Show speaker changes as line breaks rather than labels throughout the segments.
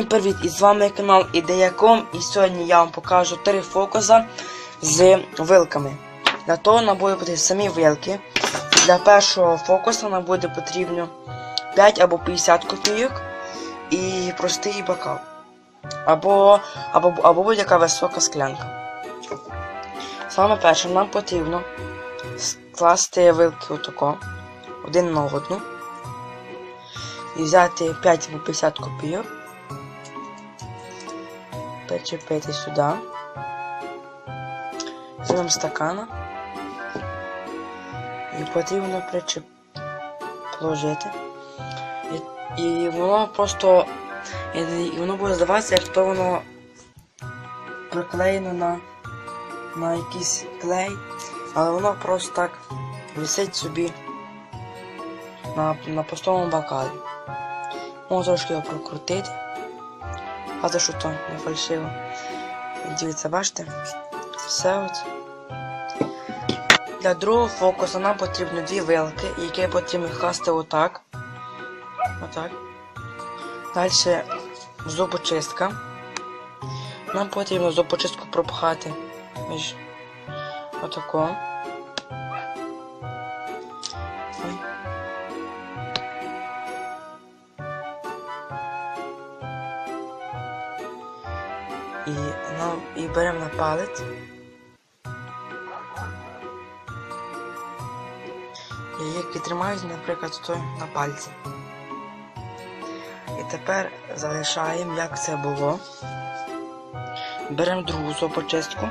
привіт! І з вами канал Ідеяком і сьогодні я вам покажу три фокуса з вилками. Для того нам буде потрібні самі вилки. Для першого фокусу нам буде потрібно 5 або 50 копійок і простий бокал. Або, або, або будь-яка висока склянка. Саме перше нам потрібно скласти вилки отако, один на одну. І взяти 5 або 50 копійок. Причепити сюди. Візьмемо стакана. І потрібно причеп... положити. І воно просто. І, і воно буде здаватися, як то воно приклеєно на, на якийсь клей, але воно просто так висить собі на, на пустому бокалі. Можна трошки його прокрутити. А то що то не фальшиво. Дивіться, бачите? Все от. Для другого фокусу нам потрібно дві вилки, які потрібно класти отак. Отак. Далі зубочистка. Нам потрібно зубочистку пропхати між отако. І, нам, і беремо на палець. І їх підтримають, наприклад, то на пальці. І тепер залишаємо, як це було. Беремо другу зубочистку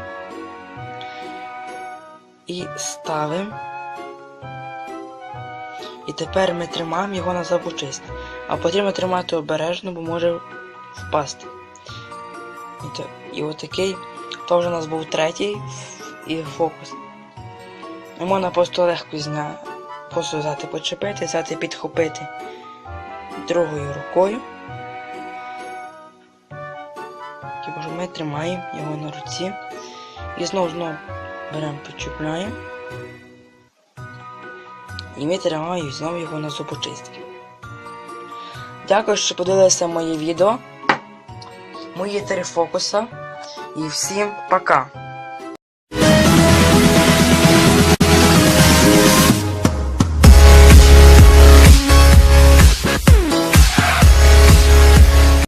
і ставимо. І тепер ми тримаємо його на зубочистці. А потрібно тримати обережно, бо може впасти. І, отакий, то вже у нас був третій і фокус. І можна просто легко зня... просто взяти почепити, взяти підхопити другою рукою. Що ми тримаємо його на руці. І знову знову беремо, підчіпляємо. І ми тримаємо знову його на зубочистки. Дякую, що подивилися моє відео. Мої три фокуса. І всім пока!